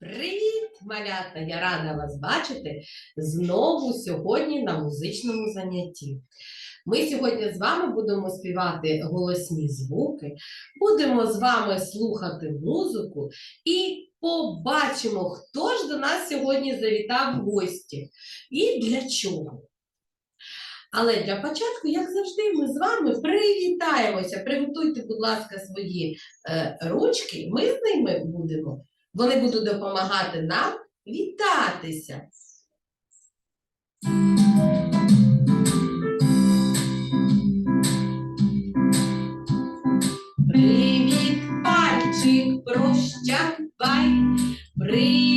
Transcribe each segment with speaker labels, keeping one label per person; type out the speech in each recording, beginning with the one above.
Speaker 1: Привіт, малята! Я рада вас бачити знову сьогодні на музичному занятті. Ми сьогодні з вами будемо співати голосні звуки, будемо з вами слухати музику і побачимо, хто ж до нас сьогодні завітав в гості і для чого. Але для початку, як завжди, ми з вами привітаємося. Приготуйте, будь ласка, свої е, ручки. Ми з ними будемо вони будуть допомагати нам вітатися. Привіт, пальчик, прощавай. Привіт,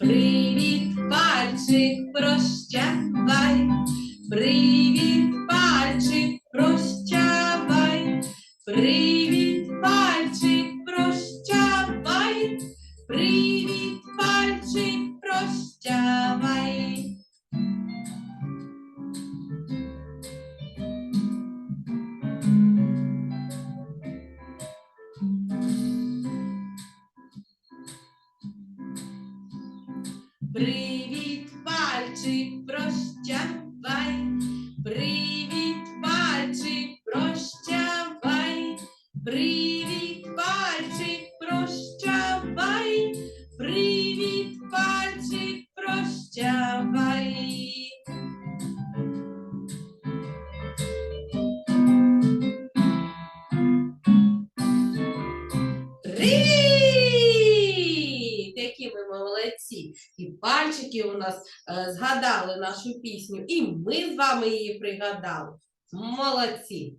Speaker 1: Привіт, пальчик, Привіт, пальчик, прощавай. Привіт, пальчик, прощавай. Привіт! Які ми молодці! І пальчики у нас е, згадали нашу пісню, і ми з вами її пригадали. Молодці!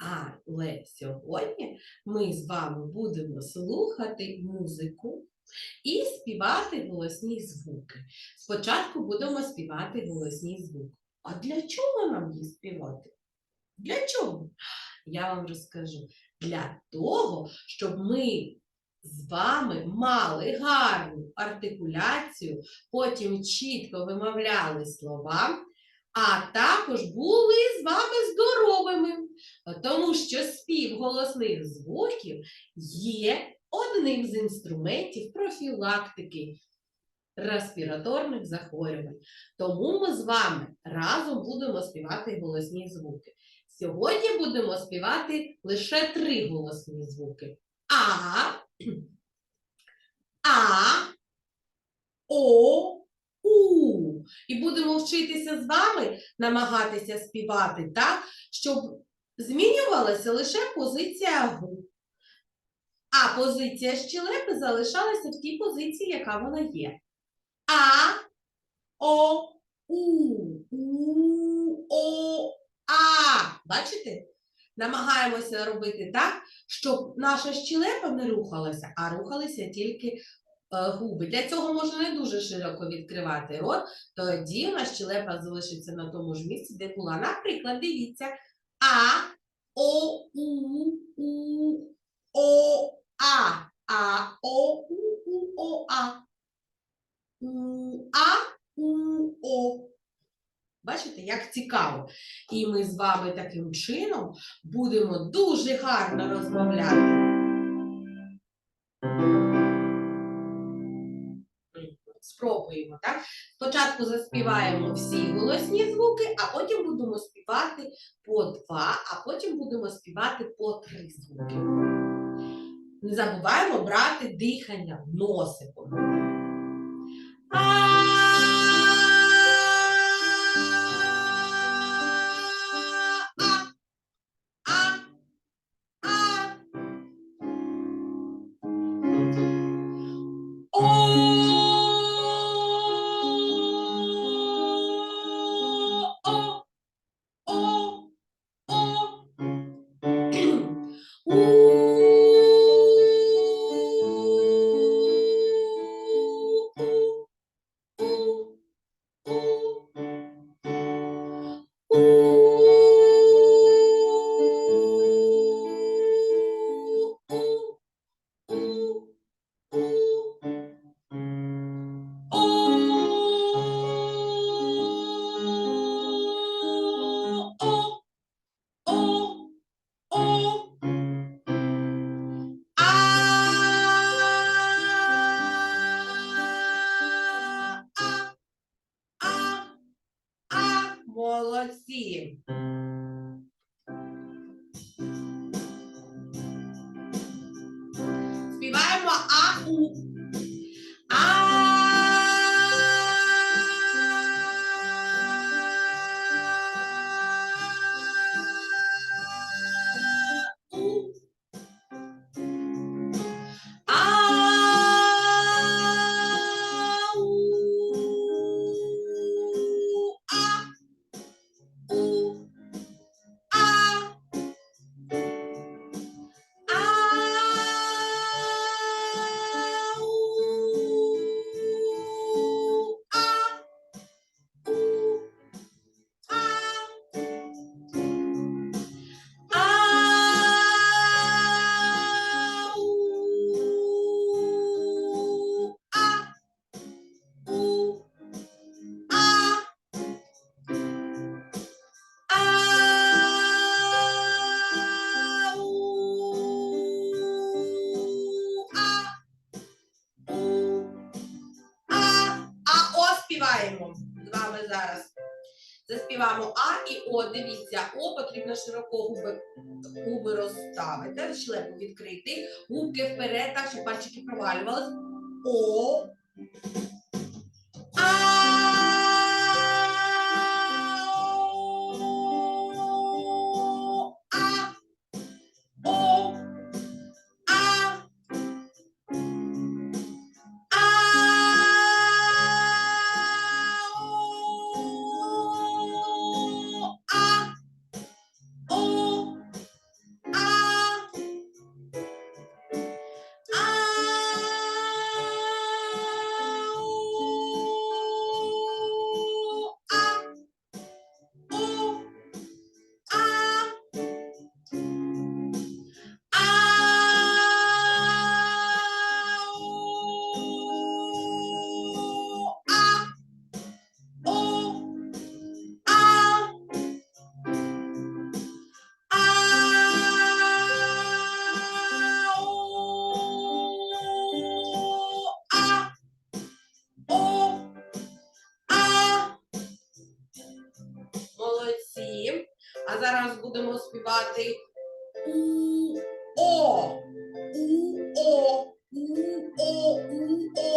Speaker 1: Але сьогодні ми з вами будемо слухати музику і співати голосні звуки. Спочатку будемо співати голосні звуки. А для чого нам їх співати? Для чого? Я вам розкажу. Для того, щоб ми з вами мали гарну артикуляцію, потім чітко вимовляли слова, а також були з вами здоровими, тому що спів голосних звуків є одним з інструментів профілактики респіраторних захворювань. Тому ми з вами разом будемо співати голосні звуки. Сьогодні будемо співати лише три голосні звуки. А, А, О, У. І будемо вчитися з вами намагатися співати так, щоб змінювалася лише позиція губ. А позиція щелепи залишалася в тій позиції, яка вона є. А, О, У, У, О, А. Бачите? Намагаємося робити так, щоб наша щелепа не рухалася, а рухалися тільки е, губи. Для цього можна не дуже широко відкривати рот, тоді у нас щелепа залишиться на тому ж місці, де була. Наприклад, дивіться. А, О, У, У, О, А. А, О, У, У, О, А. У, А, У, О. Бачите, як цікаво. І ми з вами таким чином будемо дуже гарно розмовляти. Спробуємо, так? Спочатку заспіваємо всі голосні звуки, а потім будемо співати по два, а потім будемо співати по три звуки. Не забуваємо брати дихання носиком. vai uma a губи розставити, шлепу відкрити, губки вперед, так, щоб пальчики провалювалися. О.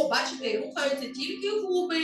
Speaker 1: Бачите, рухаються тільки губи.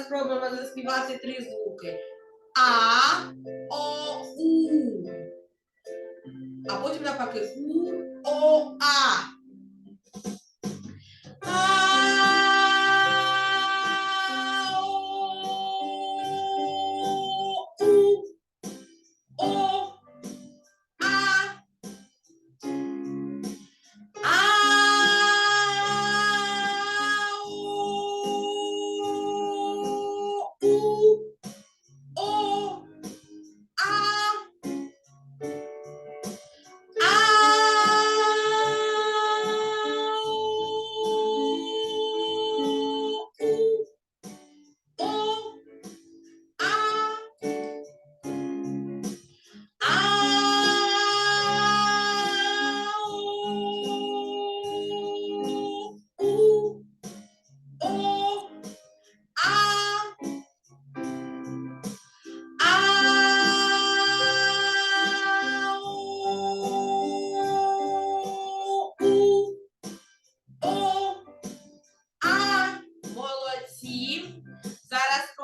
Speaker 1: зараз спробуємо заспівати три звуки. А, О, У. А потім навпаки У, О, А.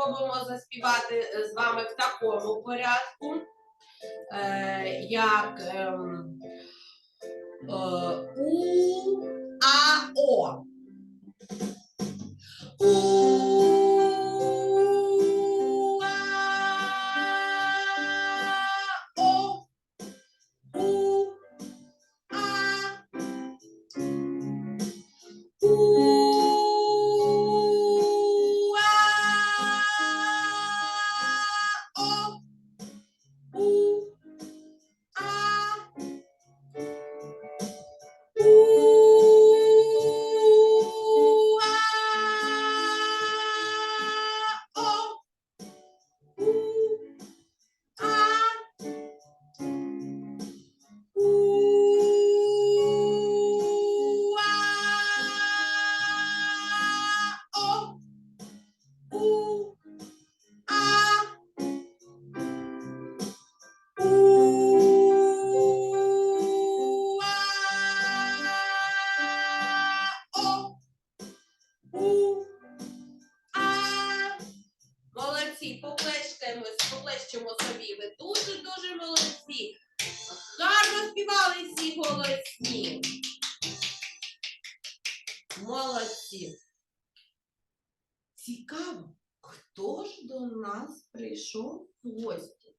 Speaker 1: спробуємо заспівати е, з вами в такому порядку, е, як ем, е, У, А, О. У, Молодці, поплещемо собі. Ви дуже-дуже молодці. Гарно співали всі голосні. Молодці. Цікаво, хто ж до нас прийшов в гості?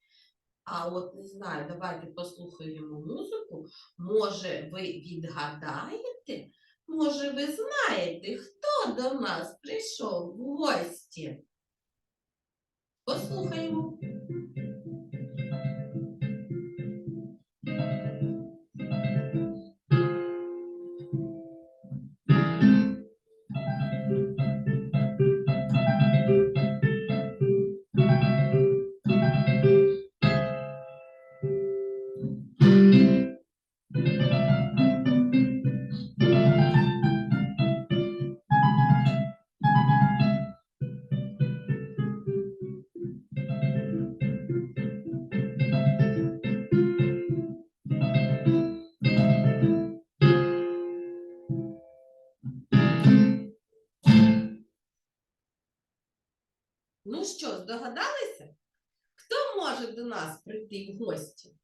Speaker 1: А от не знаю, давайте послухаємо музику. Може, ви відгадаєте? Може, ви знаєте, хто до нас прийшов в гості? Послухаємо. Ну що, здогадалися? Хто може до нас прийти в гості?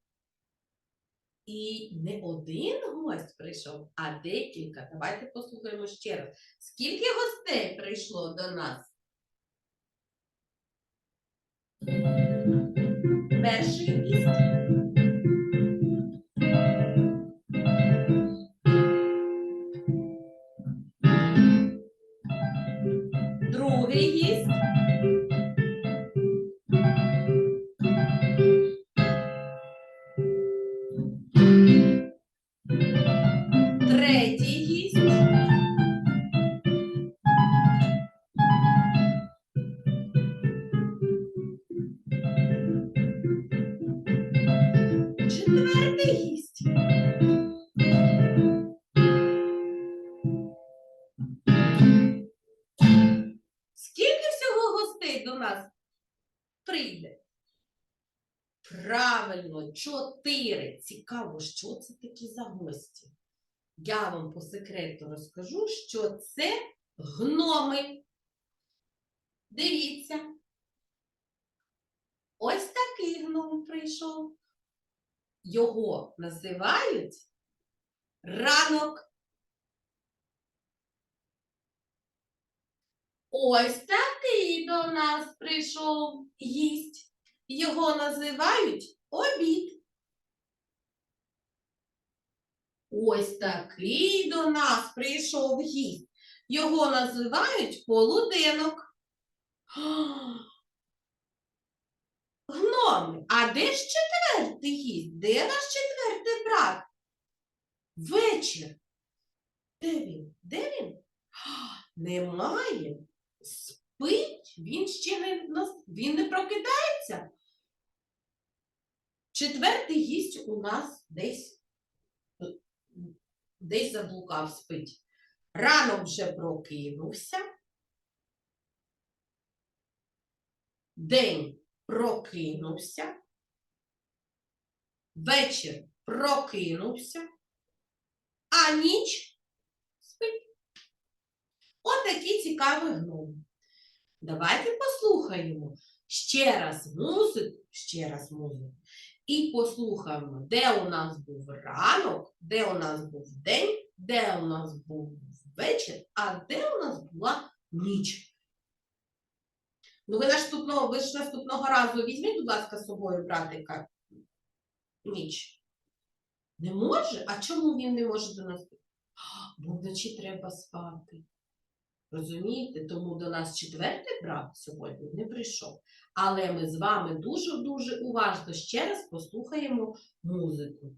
Speaker 1: І не один гость прийшов, а декілька. Давайте послухаємо ще раз. Скільки гостей прийшло до нас? Перший гість. Правильно, чотири. Цікаво, що це такі за гості. Я вам по секрету розкажу, що це гноми. Дивіться. Ось такий гном прийшов. Його називають ранок. Ось такий до нас прийшов гість. Його називають обід. Ось такий до нас прийшов гість. Його називають полуденок. Гноми, а де ж четвертий гість? Де наш четвертий брат? Вечір. Де він? Де він? Немає. Спить, він ще не він не прокидається. Четвертий гість у нас десь, десь заблукав спить. Ранок вже прокинувся. День прокинувся. Вечір прокинувся, а ніч спить. Отакі цікаві гноми. Давайте послухаємо ще раз музику, ще раз музику. І послухаємо, де у нас був ранок, де у нас був день, де у нас був вечір, а де у нас була ніч. Ну, ви наступного, ви ж наступного разу візьміть, будь ласка, з собою братика ніч. Не може? А чому він не може до нас? прийти? Бо вночі треба спати. Розумієте? Тому до нас четвертий брат сьогодні не прийшов. Але ми з вами дуже-дуже уважно ще раз послухаємо музику.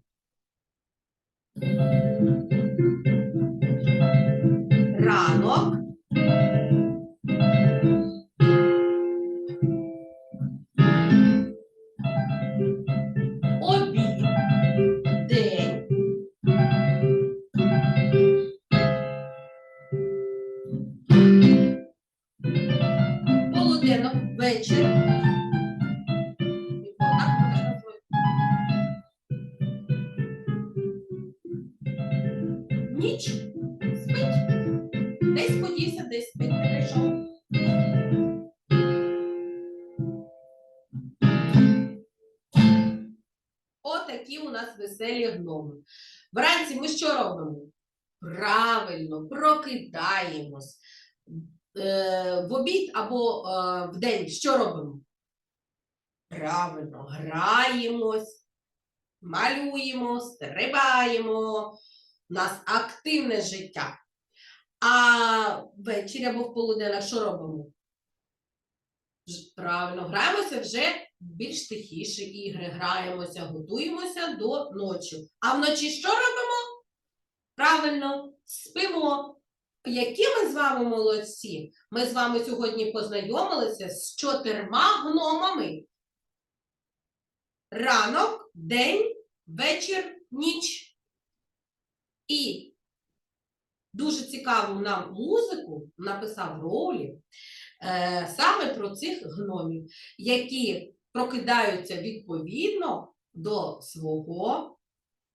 Speaker 1: Отакі у нас веселі гноми. Вранці ми що робимо? Правильно, прокидаємось. Е, в обід або е, в день що робимо? Правильно, граємось, малюємо, стрибаємо. У нас активне життя. А ввечері або в полуденок що робимо? Правильно, граємося вже більш тихіші ігри, граємося, готуємося до ночі. А вночі що робимо? Правильно, спимо. Які ми з вами молодці? Ми з вами сьогодні познайомилися з чотирма гномами. Ранок, день, вечір, ніч. І дуже цікаву нам музику написав Роулі е, саме про цих гномів, які прокидаються відповідно до свого,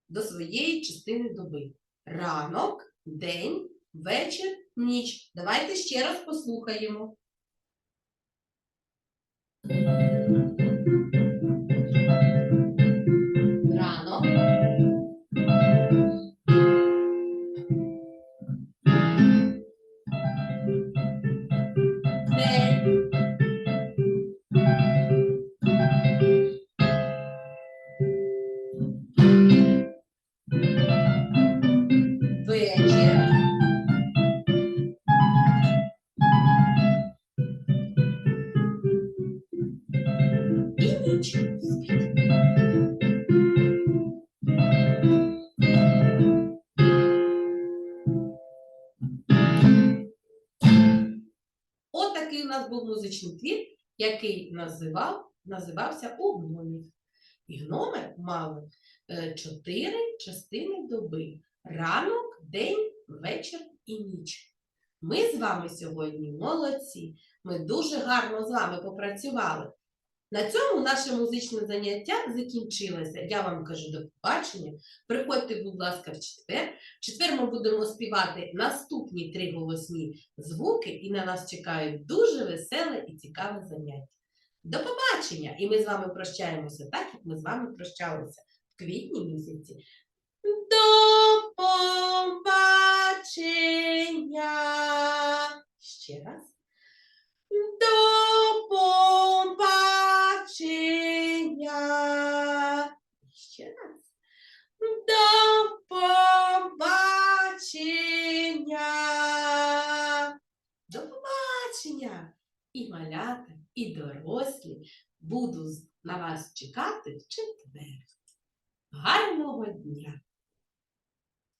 Speaker 1: до своєї частини доби. Ранок, день, вечір, ніч. Давайте ще раз послухаємо. Нас був музичний твір, який називав, називався у гномів. І гноми мали е, чотири частини доби: ранок, день, вечір і ніч. Ми з вами сьогодні молодці. Ми дуже гарно з вами попрацювали. На цьому наше музичне заняття закінчилося. Я вам кажу до побачення. Приходьте, будь ласка, в четвер. В четвер ми будемо співати наступні три голосні звуки, і на нас чекають дуже веселе і цікаве заняття. До побачення! І ми з вами прощаємося так, як ми з вами прощалися в квітні місяці. До побачення! Ще раз. До побачення! Ще раз. До побачення! До побачення! І малята, і дорослі буду на вас чекати в четвер. Гарного дня!